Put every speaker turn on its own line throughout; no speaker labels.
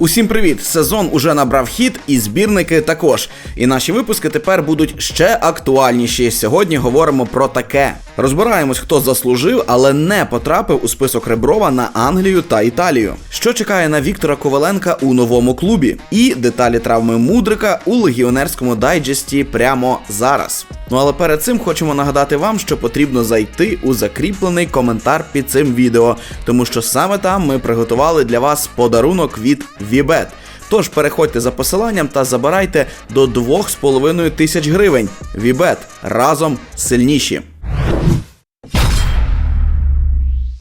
Усім привіт! Сезон уже набрав хід, і збірники також. І наші випуски тепер будуть ще актуальніші. Сьогодні говоримо про таке. Розбираємось, хто заслужив, але не потрапив у список Реброва на Англію та Італію. Що чекає на Віктора Коваленка у новому клубі? І деталі травми мудрика у легіонерському дайджесті прямо зараз. Ну але перед цим хочемо нагадати вам, що потрібно зайти у закріплений коментар під цим відео, тому що саме там ми приготували для вас подарунок від Вібет. Тож переходьте за посиланням та забирайте до 2,5 тисяч гривень. Вібет разом сильніші.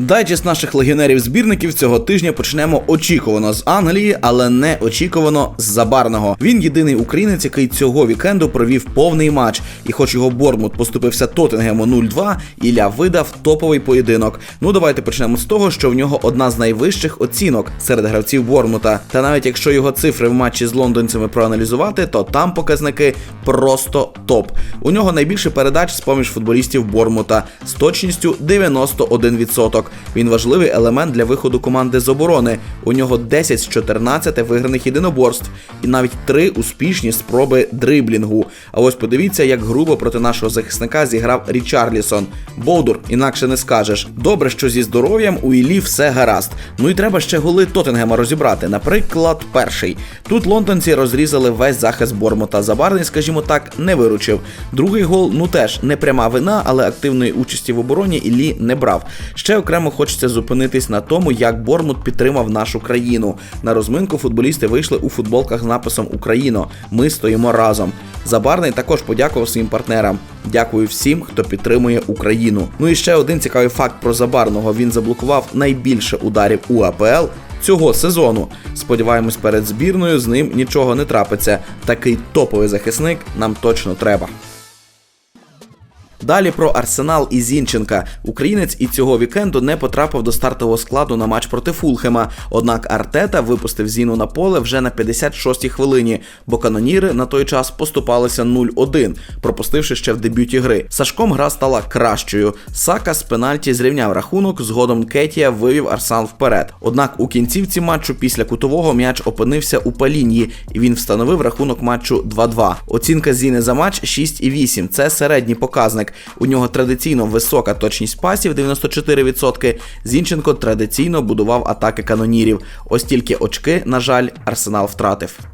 Дайджест наших легіонерів-збірників цього тижня почнемо очікувано з Англії, але не очікувано з Забарного. Він єдиний українець, який цього вікенду провів повний матч. І хоч його Бормут поступився Тоттенгему 0-2, Ілля видав топовий поєдинок. Ну давайте почнемо з того, що в нього одна з найвищих оцінок серед гравців Бормута. Та навіть якщо його цифри в матчі з лондонцями проаналізувати, то там показники просто топ. У нього найбільше передач з поміж футболістів Бормута з точністю 91%. Він важливий елемент для виходу команди з оборони. У нього 10 з 14 виграних єдиноборств і навіть 3 успішні спроби дриблінгу. А ось подивіться, як грубо проти нашого захисника зіграв Річарлісон. Бовдур, інакше не скажеш. Добре, що зі здоров'ям у Іллі все гаразд. Ну і треба ще голи Тоттенгема розібрати. Наприклад, перший. Тут лондонці розрізали весь захист Бормута. Забарний, скажімо так, не виручив. Другий гол, ну теж не пряма вина, але активної участі в обороні Іллі не брав. Ще окремо хочеться зупинитись на тому, як Бормут підтримав нашу країну. На розминку футболісти вийшли у футболках з написом Україно. Ми стоїмо разом. Забарний також подякував своїм партнерам. Дякую всім, хто підтримує Україну. Ну і ще один цікавий факт про Забарного: він заблокував найбільше ударів у АПЛ. Цього сезону сподіваємось, перед збірною з ним нічого не трапиться. Такий топовий захисник нам точно треба. Далі про Арсенал і Зінченка. Українець і цього вікенду не потрапив до стартового складу на матч проти Фулхема. Однак Артета випустив Зіну на поле вже на 56-й хвилині, бо каноніри на той час поступалися 0-1, пропустивши ще в дебюті гри. Сашком гра стала кращою. Сака з пенальті зрівняв рахунок. Згодом Кетія вивів Арсенал вперед. Однак у кінцівці матчу після кутового м'яч опинився у палінії, і він встановив рахунок матчу 2-2. Оцінка Зіни за матч 6,8. Це середній показник. У нього традиційно висока точність пасів 94%. Зінченко традиційно будував атаки канонірів. Ось тільки очки, на жаль, Арсенал втратив.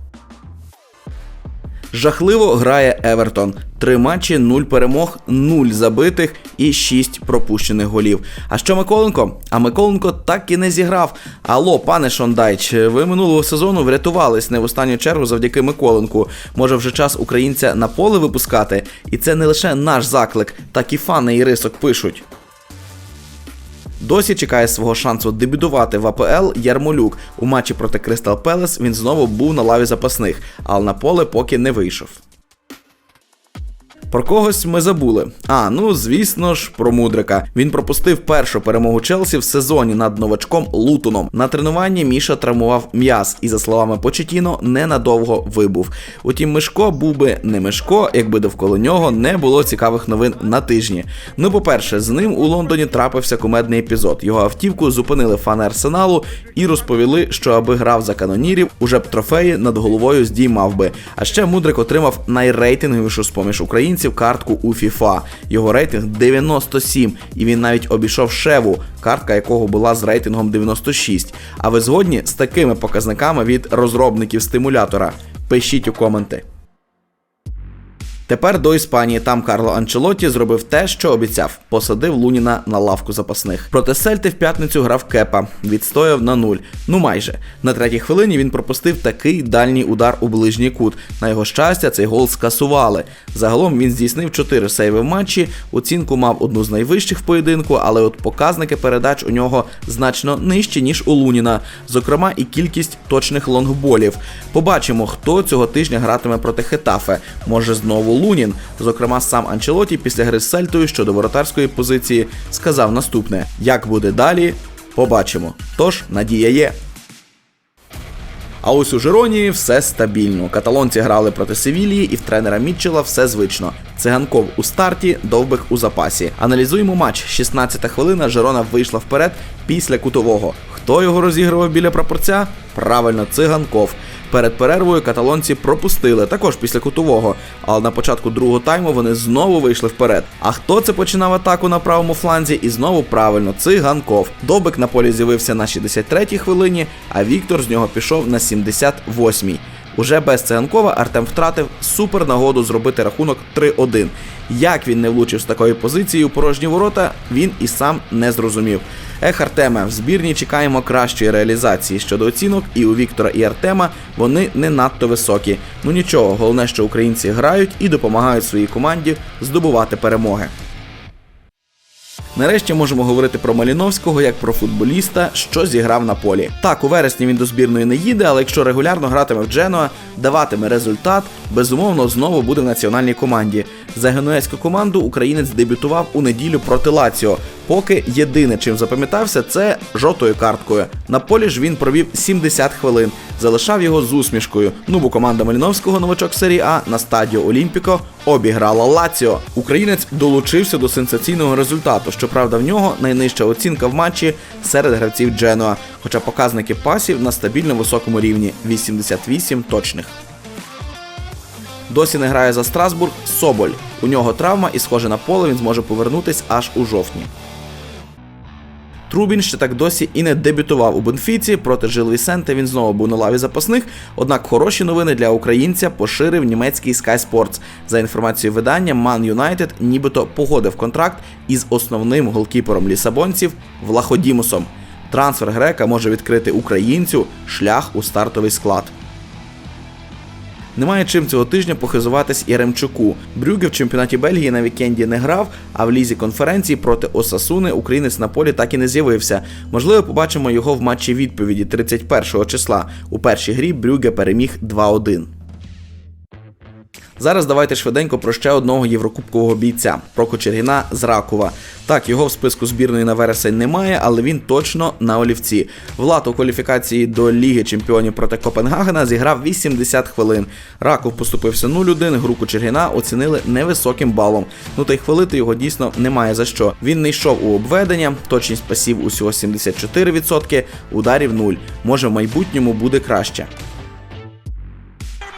Жахливо грає Евертон. Три матчі, нуль перемог, нуль забитих і шість пропущених голів. А що Миколенко? А Миколенко так і не зіграв. Алло, пане Шондайч, ви минулого сезону врятувались не в останню чергу завдяки Миколенку. Може вже час українця на поле випускати? І це не лише наш заклик, так і фани і рисок пишуть. Досі чекає свого шансу дебютувати в АПЛ Ярмолюк. У матчі проти Кристал Пелес він знову був на лаві запасних, але на поле поки не вийшов. Про когось ми забули. А, ну звісно ж, про мудрика. Він пропустив першу перемогу Челсі в сезоні над новачком Лутоном. На тренуванні Міша травмував м'яз і, за словами Почетіно, ненадовго вибув. Утім, Мишко був би не Мишко, якби довкола нього не було цікавих новин на тижні. Ну, по-перше, з ним у Лондоні трапився кумедний епізод. Його автівку зупинили фани арсеналу і розповіли, що аби грав за канонірів, уже б трофеї над головою здіймав би. А ще мудрик отримав найрейтинговішу з поміж українців картку у FIFA. Його рейтинг 97, і він навіть обійшов Шеву, картка якого була з рейтингом 96. А ви згодні з такими показниками від розробників стимулятора? Пишіть у коменти. Тепер до Іспанії там Карло Анчелотті зробив те, що обіцяв. Посадив Луніна на лавку запасних. Проти Сельти в п'ятницю грав Кепа, відстояв на нуль. Ну майже на третій хвилині він пропустив такий дальній удар у ближній кут. На його щастя, цей гол скасували. Загалом він здійснив 4 сейви в матчі. Оцінку мав одну з найвищих в поєдинку, але от показники передач у нього значно нижчі ніж у Луніна. Зокрема, і кількість точних лонгболів. Побачимо, хто цього тижня гратиме проти Хетафе. Може знову Лунін. Зокрема, сам Анчелоті після гри з Сельтою щодо воротарської позиції сказав наступне: як буде далі, побачимо. Тож надія є. А ось у Жироні все стабільно. Каталонці грали проти Севілії, і в тренера Мітчела все звично. Циганков у старті, довбик у запасі. Аналізуємо матч. 16-та хвилина. Жирона вийшла вперед після кутового. Хто його розігрував біля прапорця? Правильно, циганков. Перед перервою каталонці пропустили також після кутового, але на початку другого тайму вони знову вийшли вперед. А хто це починав атаку на правому фланзі? І знову правильно, циганков. Добик на полі з'явився на 63-й хвилині, а Віктор з нього пішов на 78-й. Уже без циганкова Артем втратив супер нагоду зробити рахунок 3-1. Як він не влучив з такої позиції у порожні ворота, він і сам не зрозумів. Ех, Артеме, в збірні чекаємо кращої реалізації щодо оцінок, і у Віктора і Артема вони не надто високі. Ну нічого, головне, що українці грають і допомагають своїй команді здобувати перемоги. Нарешті можемо говорити про Маліновського як про футболіста, що зіграв на полі. Так, у вересні він до збірної не їде, але якщо регулярно гратиме в Дженуа, даватиме результат, безумовно знову буде в національній команді. За генуезьку команду українець дебютував у неділю проти Лаціо. Поки єдине, чим запам'ятався, це жовтою карткою. На полі ж він провів 70 хвилин, залишав його з усмішкою. Ну бо команда Маліновського новачок серії А на стадіо Олімпіко обіграла Лаціо. Українець долучився до сенсаційного результату. Щоправда, в нього найнижча оцінка в матчі серед гравців Дженуа, хоча показники пасів на стабільно високому рівні 88 точних. Досі не грає за Страсбург Соболь. У нього травма і, схоже на поле, він зможе повернутись аж у жовтні. Трубін ще так досі і не дебютував у Бенфіці. Проти Жил Вісенте він знову був на лаві запасних. Однак хороші новини для українця поширив німецький Sky Sports. За інформацією видання, Ман Юнайтед нібито погодив контракт із основним голкіпером лісабонців Влаходімусом. Трансфер грека може відкрити українцю шлях у стартовий склад. Немає чим цього тижня похизуватись Яремчуку. Брюге в чемпіонаті Бельгії на вікенді не грав, а в лізі конференції проти Осасуни українець на полі так і не з'явився. Можливо, побачимо його в матчі відповіді 31 числа. У першій грі Брюге переміг 2-1. Зараз давайте швиденько про ще одного єврокубкового бійця про Кочергіна з Ракова. Так, його в списку збірної на вересень немає, але він точно на олівці. Влад у кваліфікації до Ліги Чемпіонів проти Копенгагена зіграв 80 хвилин. Раков поступився 0-1, гру Кочергіна оцінили невисоким балом. Ну та й хвалити його дійсно немає за що. Він не йшов у обведення, точність пасів усього 74%, ударів 0. Може в майбутньому буде краще.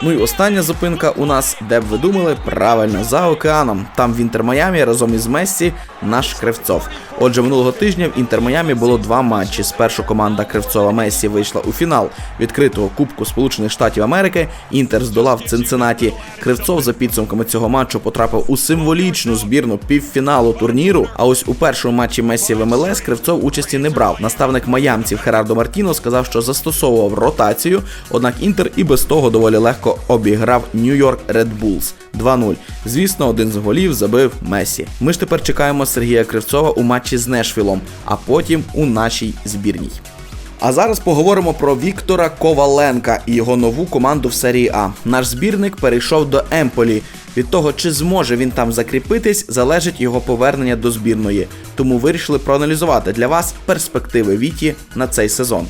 Ну і остання зупинка у нас, де б ви думали, правильно, за океаном. Там в Інтер Майамі разом із Мессі наш Кривцов. Отже, минулого тижня в Інтер Майамі було два матчі. Спершу команда Кривцова Месі вийшла у фінал відкритого Кубку Сполучених Штатів Америки. Інтер здолав Цинциннаті. Кривцов за підсумками цього матчу потрапив у символічну збірну півфіналу турніру. А ось у першому матчі Месі в МЛС Кривцов участі не брав. Наставник майамців Херардо Мартіно сказав, що застосовував ротацію, однак Інтер і без того доволі легко обіграв Нью-Йорк Red Bulls 2-0. Звісно, один з голів забив Месі. Ми ж тепер чекаємо Сергія Кривцова у матчі з Нешвілом, а потім у нашій збірній. А зараз поговоримо про Віктора Коваленка і його нову команду в серії А. Наш збірник перейшов до Емполі. Від того, чи зможе він там закріпитись, залежить його повернення до збірної. Тому вирішили проаналізувати для вас перспективи Віті на цей сезон.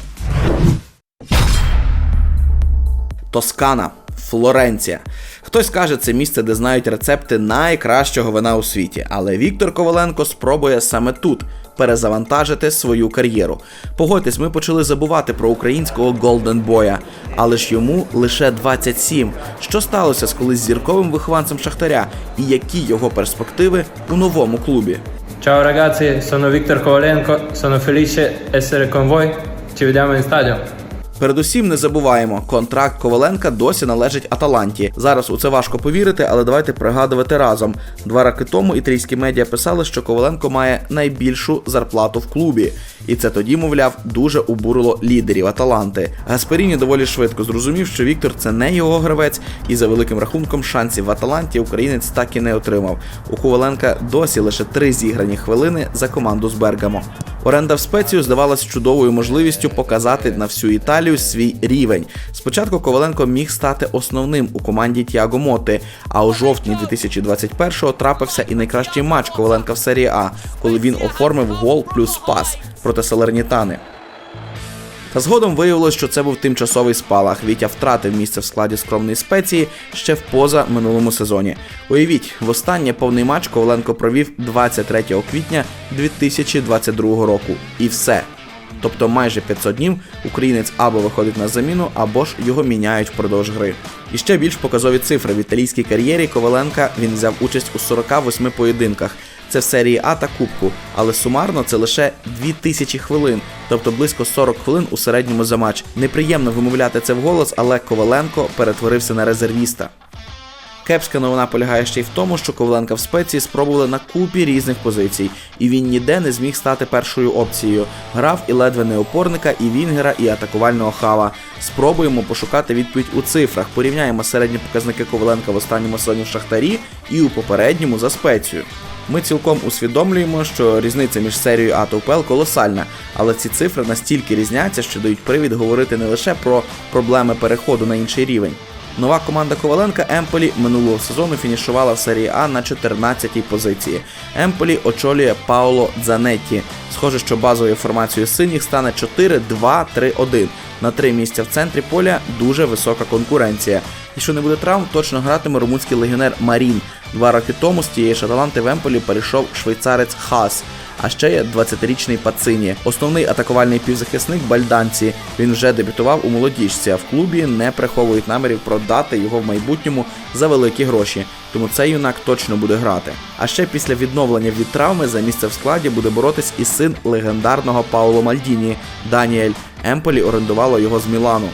Тоскана, Флоренція. Хтось каже, це місце, де знають рецепти найкращого вина у світі, але Віктор Коваленко спробує саме тут перезавантажити свою кар'єру. Погодьтесь, ми почали забувати про українського Голден Боя, але ж йому лише 27. Що сталося з колись зірковим вихованцем Шахтаря і які його перспективи у новому клубі?
Ciao ragazzi, sono Victor Kovalenko, sono felice essere con voi. Ci vediamo in stadio.
Передусім не забуваємо, контракт Коваленка досі належить Аталанті. Зараз у це важко повірити, але давайте пригадувати разом. Два роки тому італійські медіа писали, що Коваленко має найбільшу зарплату в клубі, і це тоді, мовляв, дуже обурило лідерів Аталанти. Гасперіні доволі швидко зрозумів, що Віктор це не його гравець, і за великим рахунком шансів в Аталанті українець так і не отримав. У Коваленка досі лише три зіграні хвилини за команду з Бергамо. Оренда в спецію здавалась чудовою можливістю показати на всю Італію свій рівень. Спочатку Коваленко міг стати основним у команді Тіаго Моти, а у жовтні 2021-го трапився і найкращий матч Коваленка в серії А, коли він оформив гол плюс пас проти Салернітани. Та згодом виявилось, що це був тимчасовий спалах. Вітя втратив місце в складі скромної спеції ще в поза минулому сезоні. Уявіть, востаннє повний матч Коваленко провів 23 квітня 2022 року. І все. Тобто майже 500 днів українець або виходить на заміну, або ж його міняють впродовж гри. І ще більш показові цифри в італійській кар'єрі Коваленка він взяв участь у 48 поєдинках. Це в серії А та Кубку, але сумарно це лише 2000 хвилин, тобто близько 40 хвилин у середньому за матч. Неприємно вимовляти це вголос, але Коваленко перетворився на резервіста. Кепська новина полягає ще й в тому, що Коваленка в спеції спробували на купі різних позицій, і він ніде не зміг стати першою опцією. Грав і ледве не опорника, і Вінгера, і атакувального хава. Спробуємо пошукати відповідь у цифрах. Порівняємо середні показники Коваленка в останньому сезоні в Шахтарі і у попередньому за спецію. Ми цілком усвідомлюємо, що різниця між серією А та УПЛ колосальна, але ці цифри настільки різняться, що дають привід говорити не лише про проблеми переходу на інший рівень. Нова команда Коваленка Емполі минулого сезону фінішувала в серії А на 14-й позиції. Емполі очолює Пауло Дзанетті. Схоже, що базовою формацією синіх стане 4-2-3-1. На три місця в центрі поля дуже висока конкуренція. Якщо не буде травм, точно гратиме румунський легіонер Марін. Два роки тому з тієї ж в Емполі перейшов швейцарець Хас. А ще є 20-річний Пацині. Основний атакувальний півзахисник Бальданці. Він вже дебютував у молодіжці, а в клубі не приховують намірів продати його в майбутньому за великі гроші. Тому цей юнак точно буде грати. А ще після відновлення від травми за місце в складі буде боротись і син легендарного Пауло Мальдіні Даніель. Емполі орендувало його з Мілану.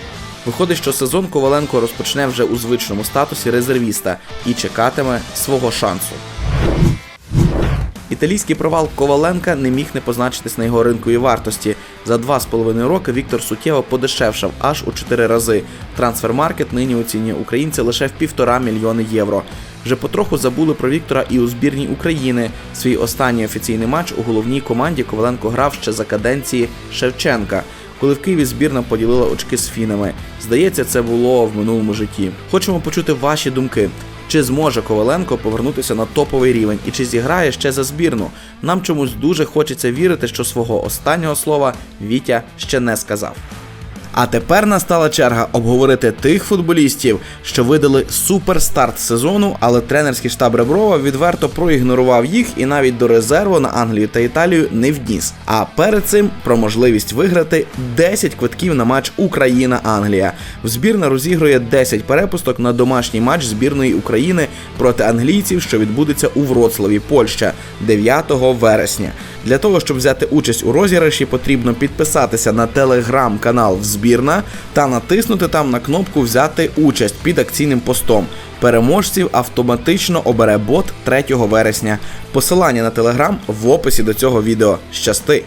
Виходить, що сезон Коваленко розпочне вже у звичному статусі резервіста і чекатиме свого шансу. Італійський провал Коваленка не міг не позначитись на його ринковій вартості. За 2,5 роки Віктор суттєво подешевшав аж у 4 рази. Трансфермаркет нині оцінює українця лише в півтора мільйони євро. Вже потроху забули про Віктора і у збірній України. Свій останній офіційний матч у головній команді Коваленко грав ще за каденції Шевченка. Коли в Києві збірна поділила очки з фінами. Здається, це було в минулому житті. Хочемо почути ваші думки. Чи зможе Коваленко повернутися на топовий рівень і чи зіграє ще за збірну? Нам чомусь дуже хочеться вірити, що свого останнього слова Вітя ще не сказав. А тепер настала черга обговорити тих футболістів, що видали суперстарт сезону, але тренерський штаб Реброва відверто проігнорував їх і навіть до резерву на Англію та Італію не вніс. А перед цим про можливість виграти 10 квитків на матч Україна-Англія. Збірна розігрує 10 перепусток на домашній матч збірної України проти англійців, що відбудеться у Вроцлаві, Польща 9 вересня. Для того, щоб взяти участь у розіграші, потрібно підписатися на телеграм-канал Збірна та натиснути там на кнопку Взяти участь під акційним постом. Переможців автоматично обере бот 3 вересня. Посилання на телеграм в описі до цього відео. Щасти!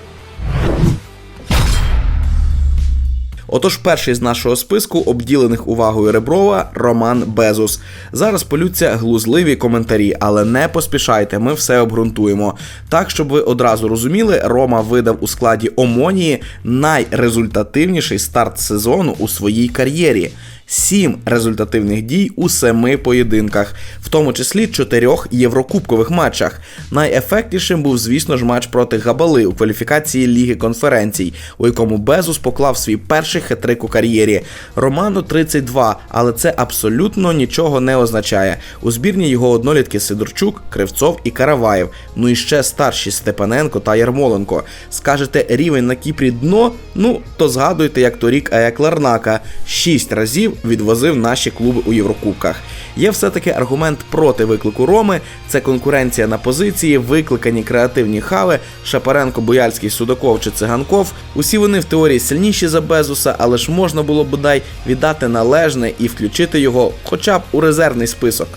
Отож, перший з нашого списку, обділених увагою Реброва, Роман Безус. Зараз полються глузливі коментарі, але не поспішайте, ми все обґрунтуємо. Так, щоб ви одразу розуміли, Рома видав у складі Омонії найрезультативніший старт сезону у своїй кар'єрі. Сім результативних дій у семи поєдинках, в тому числі чотирьох єврокубкових матчах. Найефектнішим був, звісно ж, матч проти Габали у кваліфікації Ліги конференцій, у якому Безус поклав свій перший хитрик у кар'єрі. Роману 32, але це абсолютно нічого не означає. У збірні його однолітки Сидорчук, Кривцов і Караваєв. Ну і ще старші Степаненко та Ярмоленко. Скажете, рівень на Кіпрі дно? Ну то згадуйте, як торік Аек Ларнака. Шість разів відвозив наші клуби у Єврокубках. Є все-таки аргумент проти виклику Роми: це конкуренція на позиції, викликані креативні хави, Шапаренко, Бояльський, Судаков чи Циганков. Усі вони в теорії сильніші за Безуса, але ж можна було бодай віддати належне і включити його хоча б у резервний список.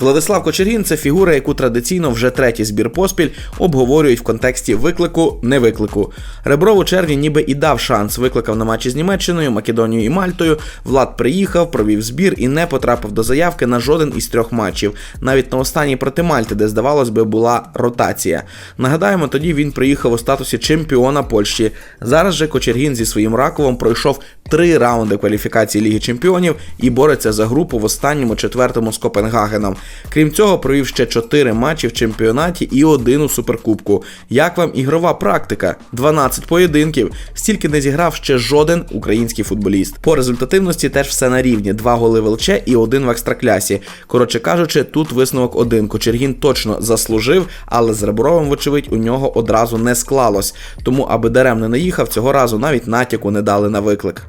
Владислав Кочергін це фігура, яку традиційно вже третій збір поспіль обговорюють в контексті виклику не виклику. Ребров у червні ніби і дав шанс. Викликав на матчі з Німеччиною, Македонією і Мальтою. Влад приїхав, провів збір і не потрапив до заявки на жоден із трьох матчів, навіть на останній проти Мальти, де здавалось би була ротація. Нагадаємо, тоді він приїхав у статусі чемпіона Польщі. Зараз же Кочергін зі своїм раковом пройшов три раунди кваліфікації Ліги Чемпіонів і бореться за групу в останньому четвертому з Копенгагеном. Крім цього, провів ще чотири матчі в чемпіонаті і один у суперкубку. Як вам ігрова практика? 12 поєдинків. Стільки не зіграв ще жоден український футболіст. По результативності теж все на рівні: два голи в ЛЧ і один в екстраклясі. Коротше кажучи, тут висновок один. Кочергін точно заслужив, але з Ребровим, вочевидь, у нього одразу не склалось. Тому, аби даремно не їхав, цього разу навіть натяку не дали на виклик.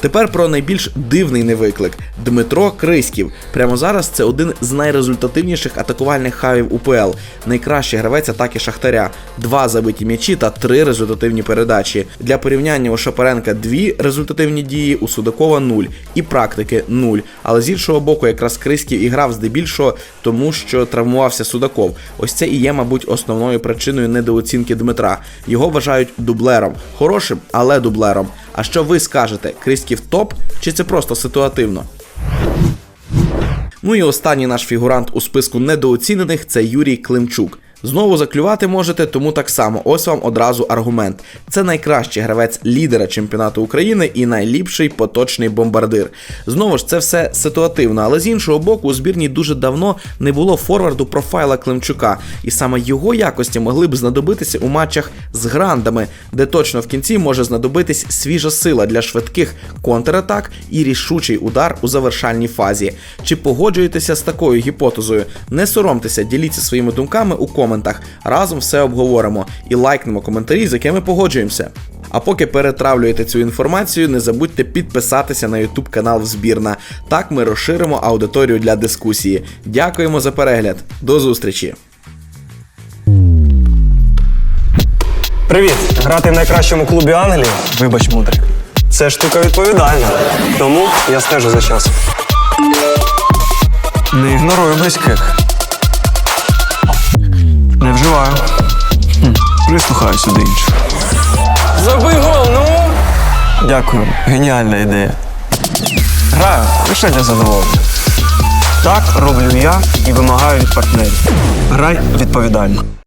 Тепер про найбільш дивний невиклик Дмитро Криськів. Прямо зараз це один з найрезультативніших атакувальних хавів УПЛ. Найкращий гравець атаки Шахтаря, два забиті м'ячі та три результативні передачі. Для порівняння у Шапаренка дві результативні дії, у Судакова нуль і практики нуль. Але з іншого боку, якраз Криськів і грав здебільшого, тому що травмувався Судаков. Ось це і є, мабуть, основною причиною недооцінки Дмитра. Його вважають дублером, хорошим, але дублером. А що ви скажете? Криськів топ чи це просто ситуативно? Ну і останній наш фігурант у списку недооцінених це Юрій Климчук. Знову заклювати можете, тому так само. Ось вам одразу аргумент. Це найкращий гравець лідера чемпіонату України і найліпший поточний бомбардир. Знову ж це все ситуативно, але з іншого боку, у збірні дуже давно не було форварду профайла Климчука, і саме його якості могли б знадобитися у матчах з грандами, де точно в кінці може знадобитись свіжа сила для швидких контратак і рішучий удар у завершальній фазі. Чи погоджуєтеся з такою гіпотезою? Не соромтеся, діліться своїми думками у коментах. Разом все обговоримо і лайкнемо коментарі, з якими погоджуємося. А поки перетравлюєте цю інформацію, не забудьте підписатися на YouTube канал Взбірна. Так ми розширимо аудиторію для дискусії. Дякуємо за перегляд. До зустрічі!
Привіт! Грати в найкращому клубі Англії
Вибач, мудрик.
це штука відповідальна. Тому я стежу за часом.
Не ігнорую близьких. Вживаю. Хм, Прислухаюся до інших.
Забий гол, ну!
Дякую, геніальна ідея. Граю лише для задоволення. Так роблю я і вимагаю від партнерів. Грай відповідально.